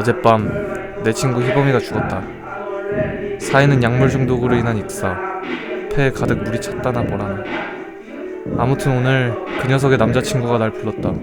어젯밤 내 친구 희범이가 죽었다. 사인은 약물 중독으로 인한 익사. 폐에 가득 물이 찼다나 뭐라나. 아무튼 오늘 그 녀석의 남자친구가 날 불렀다.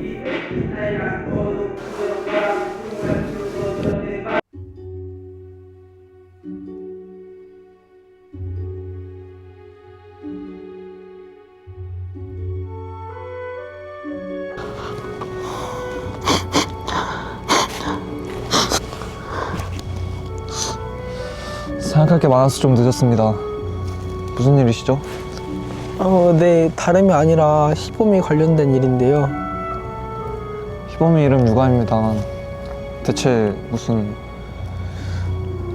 게 많아서 좀 늦었습니다. 무슨 일이시죠? 어, 네, 다름이 아니라 희범이 관련된 일인데요. 희범이 이름 유가입니다. 대체 무슨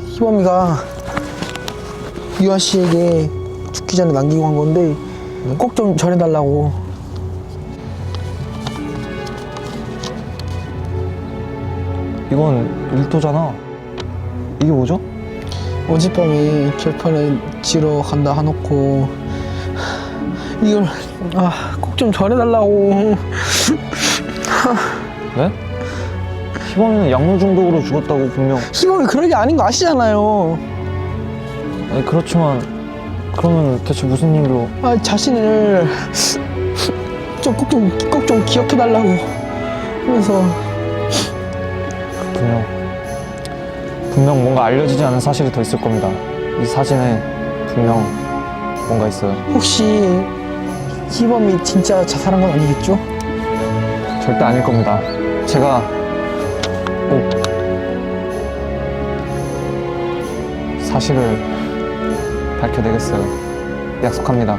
희범이가 유아 씨에게 죽기 전에 남기고 간 건데 꼭 좀 전해달라고. 이건 일도잖아. 이게 뭐죠? 어젯밤에 결판을 지러 간다 해놓고 이걸 아, 꼭 좀 전해달라고. 네? 희범이는 약물 중독으로 죽었다고 분명. 희범이 그런 게 아닌 거 아시잖아요. 아니 그렇지만 그러면 대체 무슨 일로? 아, 자신을 좀 꼭 좀 꼭 좀 기억해달라고 하면서 분명 분명 뭔가 알려지지 않은 사실이 더 있을 겁니다. 이 사진에 분명 뭔가 있어요. 혹시 희범이 진짜 자살한 건 아니겠죠? 절대 아닐 겁니다. 제가 꼭 사실을 밝혀내겠어요. 약속합니다.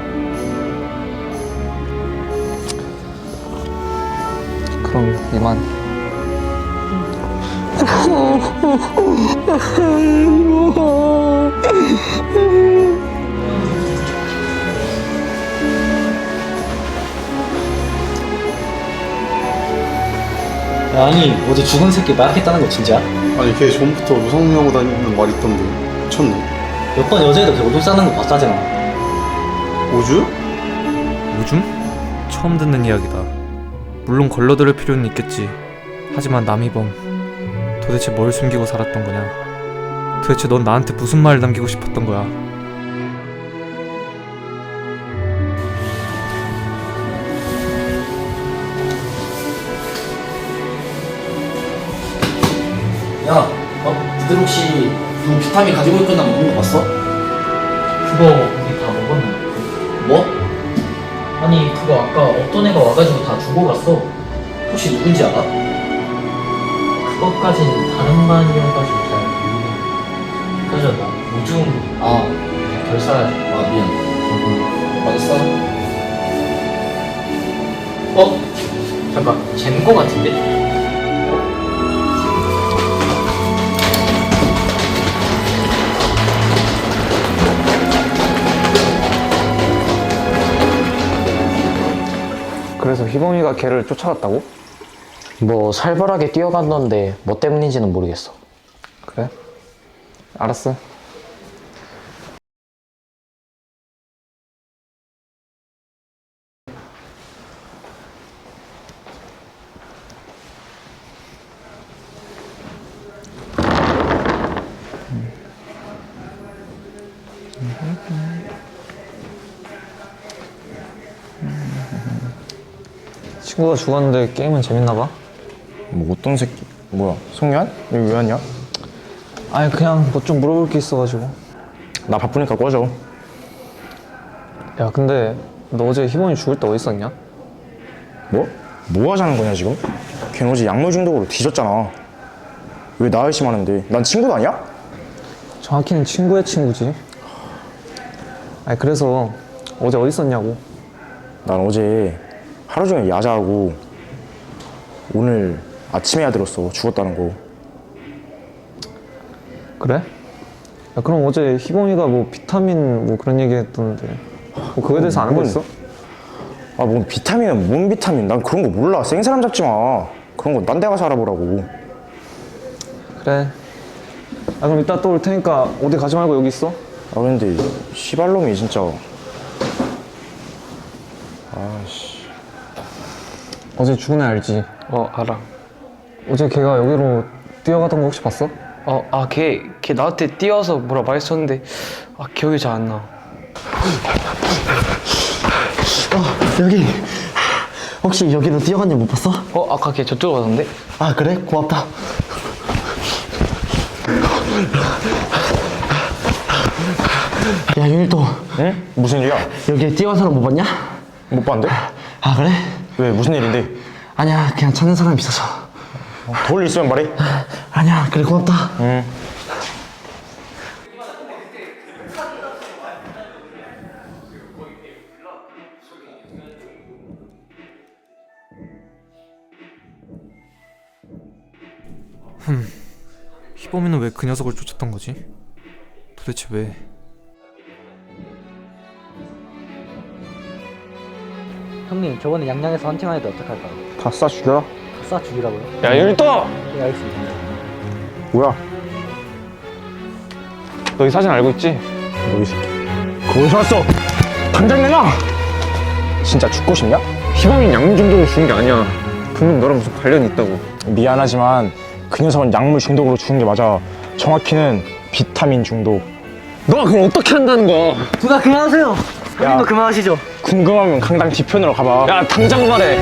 그럼 이만. 아니 어제 죽은 새끼 마약했다는 거 진짜? 아니 걔 전부터 무성하고 다니는 말 있던데 미쳤네 몇 번 여자애들 걔 오줌 싸는 거 봤다잖아 오주? 오줌? 처음 듣는 이야기다. 물론 걸러들을 필요는 있겠지. 하지만 남이범, 도대체 뭘 숨기고 살았던 거냐? 도대체 넌 나한테 무슨 말을 남기고 싶었던 거야? 야 어? 니들 혹시 그 비타민 가지고 있거나 먹는 거 봤어? 그거 우리 다 먹었는데 뭐? 아니 그거 아까 어떤 애가 와가지고 다 주고 갔어 혹시 누군지 알아? 그것까진 다른 반이어가지고 잘 모르겠네 그래서 나 오줌 아, 덜 싸야지 아 미안 맞았어? 어? 잠깐 젠거 같은데? 그래서 희범이가 걔를 쫓아갔다고? 뭐 살벌하게 뛰어갔던데 뭐 때문인지는 모르겠어. 그래? 알았어. 친구가 죽었는데 게임은 재밌나 봐? 뭐 어떤 새끼? 뭐야? 송유한? 여기 왜 왔냐? 아니 그냥 뭐 좀 물어볼 게 있어가지고 나 바쁘니까 꺼져. 야 근데 너 어제 희범이 죽을 때 어디 있었냐? 뭐? 뭐 하자는 거냐 지금? 걔는 어제 약물 중독으로 뒤졌잖아. 왜 나 의 심하는데? 난 친구도 아니야? 정확히는 친구의 친구지 아니 그래서 어제 어디 있었냐고 난 어제 하루 종일 야자하고 오늘 아침에야 들었어 죽었다는 거. 그래? 야, 그럼 어제 희범이가 뭐 비타민 뭐 그런 얘기 했던데 뭐 그거에 대해서 아는 거 있어? 아, 뭔 비타민은 뭔 비타민? 난 그런 거 몰라. 생사람 잡지 마. 그런 거딴데 가서 알아보라고. 그래 아 그럼 이따 또 올 테니까 어디 가지 말고 여기 있어 아, 근데 시발놈이 진짜. 아씨. 어제 죽은 애 알지? 어 알아 어제 걔가 여기로 뛰어가던 거 혹시 봤어? 어아걔걔 걔 나한테 뛰어서 뭐라 말했었는데 아 기억이 잘 안나 여기 혹시 여기로 뛰어간 일 못 봤어? 어 아까 걔 저쪽으로 가던데? 아 그래? 고맙다 야 윤일도 응? 무슨 일이야? 여기에 뛰어간 사람 못 봤냐? 못 봤는데? 아 그래? 왜, 무슨 일인데? 아니야 그냥 찾는 사람이 있어서 돌 있으면 말해. 아니야 그래 고맙다 희범이는 왜 그 녀석을 쫓았던 거지? 도대체 왜? 형님 저번에 양양에서 헌팅한 애들 어떡할까요? 다 싸 죽여라. 다쏴 죽이라고요? 야 윤일도! 네 알겠습니다 뭐야? 너 이 사진 알고 있지? 너이 새끼. 그거 어디서 왔어? 당장 내놔! 진짜 죽고 싶냐? 희범이 약물 중독으로 죽은 게 아니야 분명 너랑 무슨 관련이 있다고 미안하지만 그 녀석은 약물 중독으로 죽은 게 맞아. 정확히는 비타민 중독. 너가 그걸 어떻게 한다는 거야 누나 그만하세요 형님도 그만하시죠 궁금하면 강당 뒤편으로 가봐. 야 당장 말해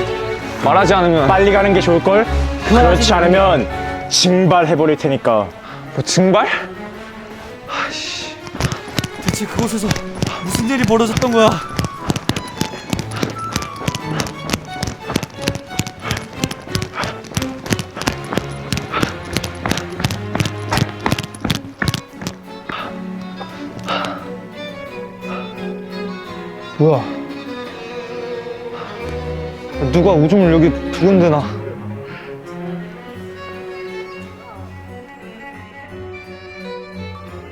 말하지 않으면 빨리 가는 게 좋을 걸? 그렇지 않으면 징발해 버릴 테니까. 뭐 증발? 대체 그곳에서 무슨 일이 벌어졌던 거야? 뭐야 누가 오줌을 여기 두 군데 나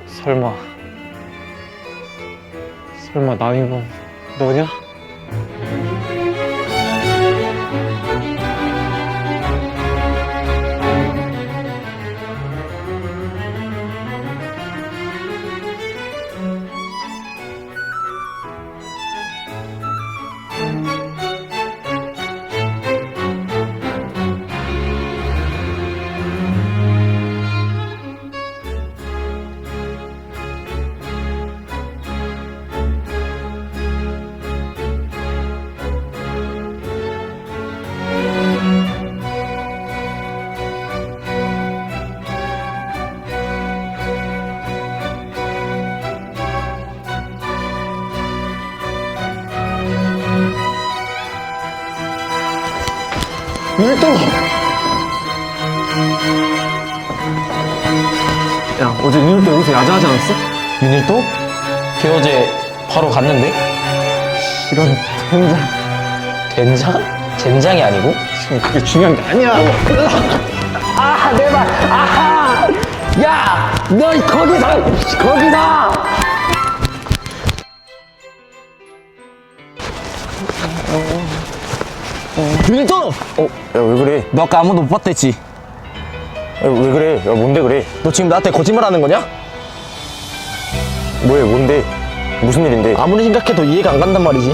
설마 설마 남이범 너냐? 야 어제 윤일도 여기서 야자하지 않았어? 윤일도? 걔 어제 바로 갔는데? 이런 된장 된장? 젠장이 아니고? 지금 그게 중요한 게 아니야 너 거기서! 거기서! 윤일도! 어? 야, 왜 그래? 너 아까 아무도 못 봤댔지? 야, 왜 그래? 야, 뭔데 그래? 너 지금 나한테 거짓말 하는 거냐? 뭐해, 뭔데? 무슨 일인데? 아무리 생각해도 이해가 안 간단 말이지.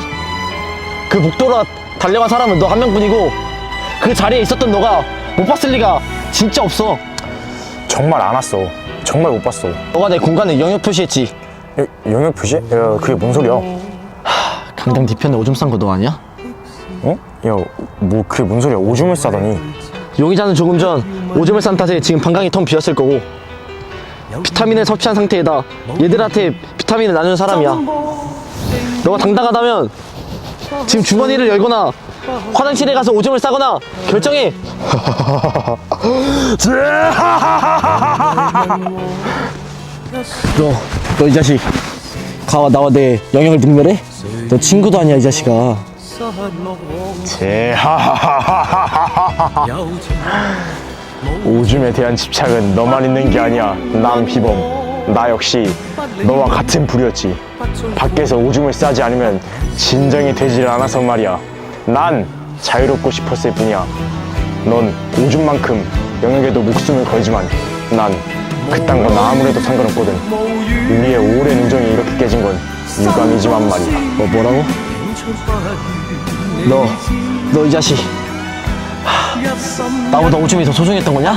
그 복도로 달려간 사람은 너 한 명뿐이고 그 자리에 있었던 너가 못 봤을 리가 진짜 없어. 정말 안 왔어. 정말 못 봤어. 너가 내 공간에 영역 표시했지. 야, 영역 표시? 야, 그게 뭔 소리야? 강당 뒤편에 오줌 싼 거 너 아니야? 어? 야, 뭐 그게 뭔 소리야? 오줌을 싸다니. 용의자는 조금 전 오줌을 싼 탓에 지금 방광이 텅 비었을 거고 비타민을 섭취한 상태에다 얘들한테 비타민을 나누는 사람이야. 너가 당당하다면 지금 주머니를 열거나 화장실에 가서 오줌을 싸거나 결정해. 너, 너 이 자식 가와 나와 내 영역을 능멸해? 너 친구도 아니야 이 자식아. 오줌에 대한 집착은 너만 있는 게 아니야. 남희범. 나 역시 너와 같은 부류였지. 밖에서 오줌을 싸지 않으면 진정이 되질 않아서 말이야. 난 자유롭고 싶었을 뿐이야. 넌 오줌만큼 영역에도 목숨을 걸지만 난 그딴 건 아무래도 상관없거든. 우리의 오랜 우정이 이렇게 깨진 건 유감이지만 말이야. 뭐 뭐라고? 너, 너 이 자식. 하, 나보다 오줌이 더 소중했던 거냐?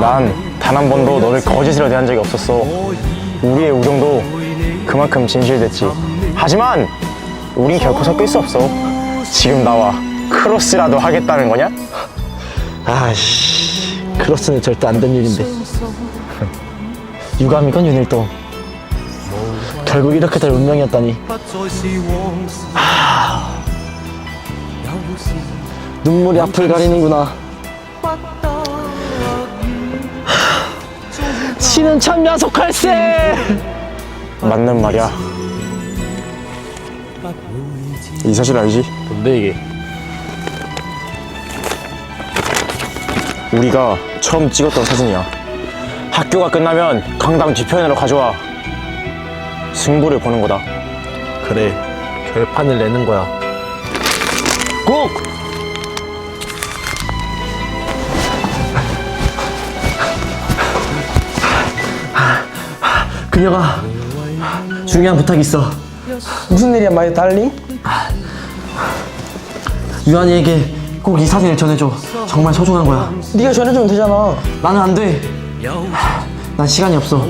난 단 한 번도 너를 거짓으로 대한 적이 없었어. 우리의 우정도 그만큼 진실됐지. 하지만 우린 결코 섞일 수 없어. 지금 나와 크로스라도 하겠다는 거냐? 아씨, 크로스는 절대 안 된 일인데. 유감이건 윤일도. 결국 이렇게 될 운명이었다니. 하, 눈물이 앞을 가리는구나. 치는 참 야 속할세! 맞는 말이야. 이 사실 알지? 뭔데 이게? 우리가 처음 찍었던 사진이야. 학교가 끝나면 강당 뒤편으로 가져와. 승부를 보는 거다. 그래, 결판을 내는 거야. 꼭! 그녀가 중요한 부탁이 있어. 무슨 일이야, 마이 달링? 유한이에게 꼭 이 사진을 전해줘. 정말 소중한 거야. 네가 전해주면 되잖아. 나는 안 돼. 난 시간이 없어.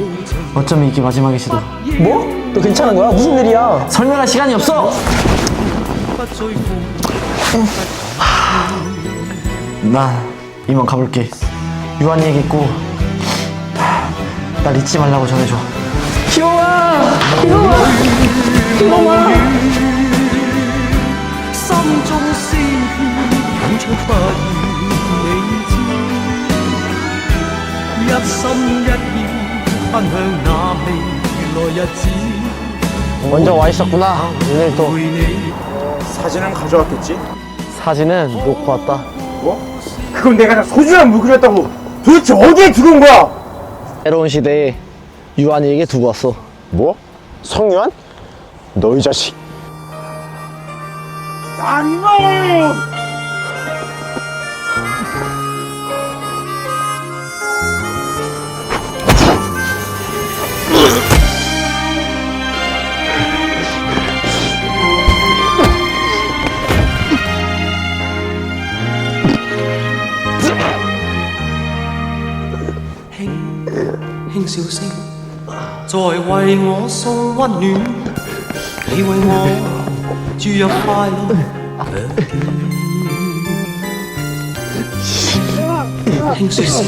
어쩌면 이게 마지막일지도. 뭐? 너 괜찮은 거야? 무슨 일이야? 설명할 시간이 없어. 난 이만 가볼게. 유한이에게 꼭날 잊지 말라고 전해줘. 먼저 와 있었구나. 오늘도 사진은 가져왔겠지? 사진은 놓고 왔다. 그건 내가 다 소중한 물 그렸다고 도대체 어디에 두고 온 거야? 새로운 시대에 유한이에게 두고 왔어. 뭐? 성유한? 너 이 자식. 笑声。在为我送温暖你为我注入快乐。强电轻说声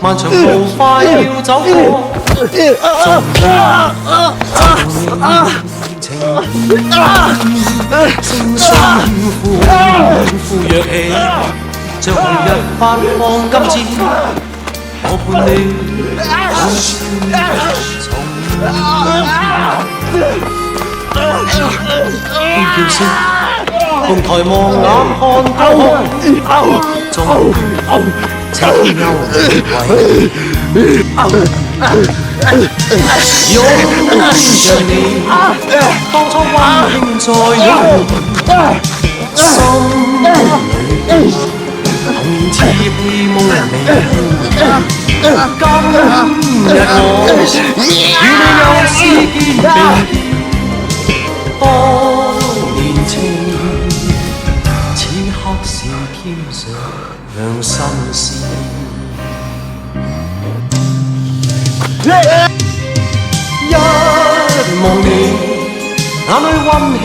漫长路快要走过。昨日像那情歌声声飘忽呼呼起像红日发放金箭我伴你好像輕叫聲，共抬望眼看高空，終情幽為擁着你，當初溫馨再湧，心裏童年似戲夢離。今日我與你又是肩並當年情，此刻是添上两心事。一望你，眼裏溫馨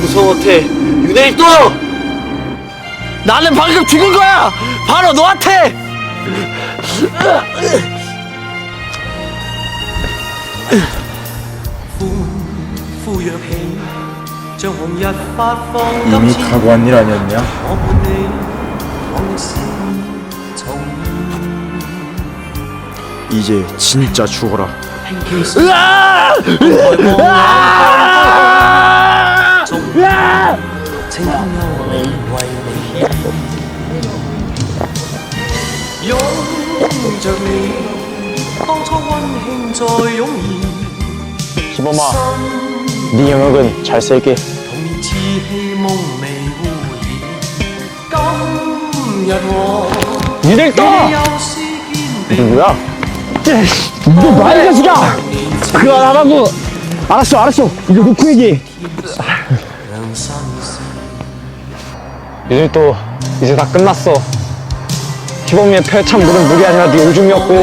무서워 태 윤혜일도 나는 방금 죽은 거야! 바로 너한테! 이미 각오한 일 아니었냐? 이제 진짜 죽어라. 희범아, 네 영역은 잘 쓸게. 떠! 누구야? 너 말이 자식아! 그거 안 하라고! 알았어, 알았어. 이거 놓고 얘기해. 니들 또 이제 다 끝났어. 희범이의 폐참 물은 물이 아니라 네 오줌이었고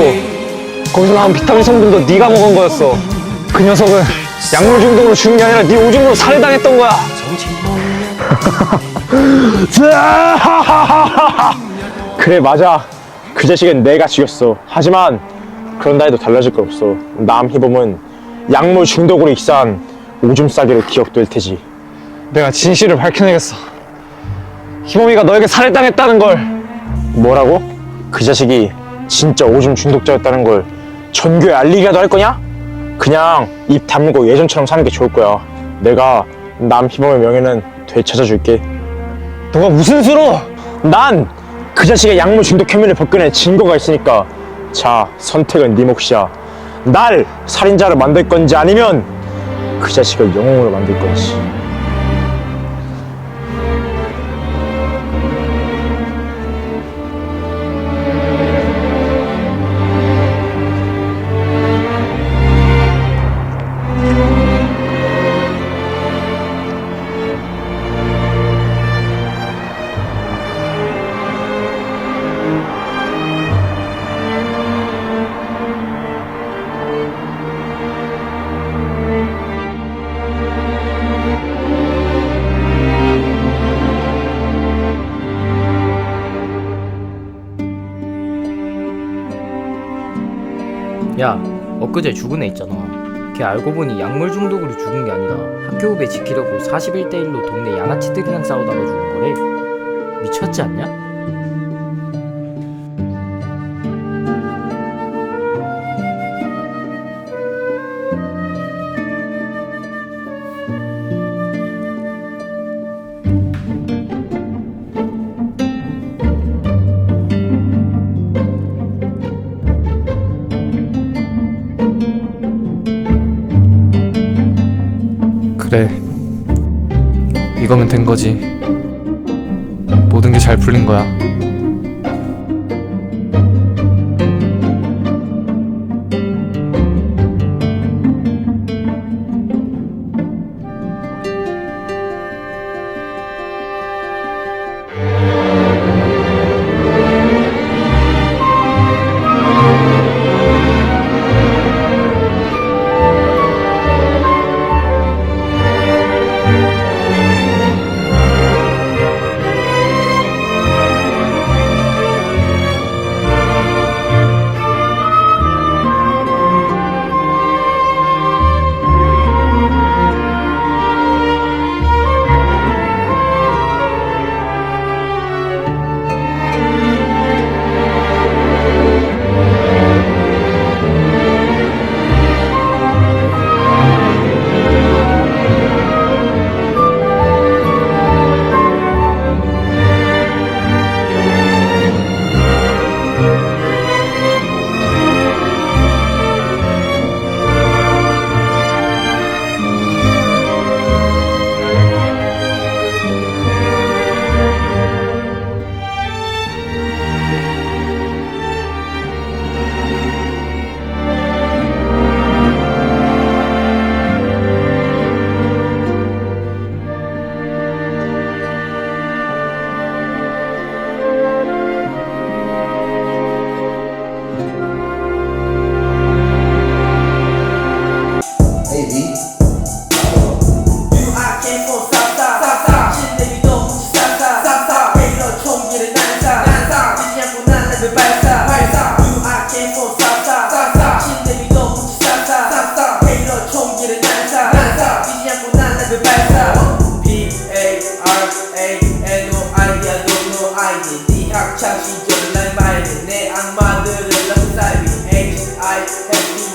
거기서 나온 비타민 성분도 네가 먹은 거였어. 그 녀석은 약물 중독으로 죽은 게 아니라 네 오줌으로 살해당했던 거야. 그래 맞아. 그 자식은 내가 죽였어. 하지만 그런다 해도 달라질 건 없어. 남 희범은 약물 중독으로 익사한 오줌 싸기로 기억될 테지. 내가 진실을 밝혀내겠어. 희범이가 너에게 살해당했다는 걸. 뭐라고? 그 자식이 진짜 오줌 중독자였다는 걸 전교에 알리기라도 할 거냐? 그냥 입 다물고 예전처럼 사는 게 좋을 거야. 내가 남희범의 명예는 되찾아줄게. 너가 무슨 수로? 난 그 자식의 약물 중독 혐의를 벗겨낼 증거가 있으니까. 자, 선택은 네 몫이야. 날 살인자로 만들 건지 아니면 그 자식을 영웅으로 만들 건지. 엊그제 죽은 애 있잖아. 걔 알고 보니 약물 중독으로 죽은 게 아니라 학교 후배 지키려고 41대 1로 동네 양아치들이랑 싸우다가 죽은 거래. 미쳤지 않냐?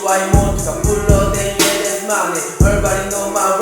우아의 모두가 불러댄 예댄만의 얼발이 너만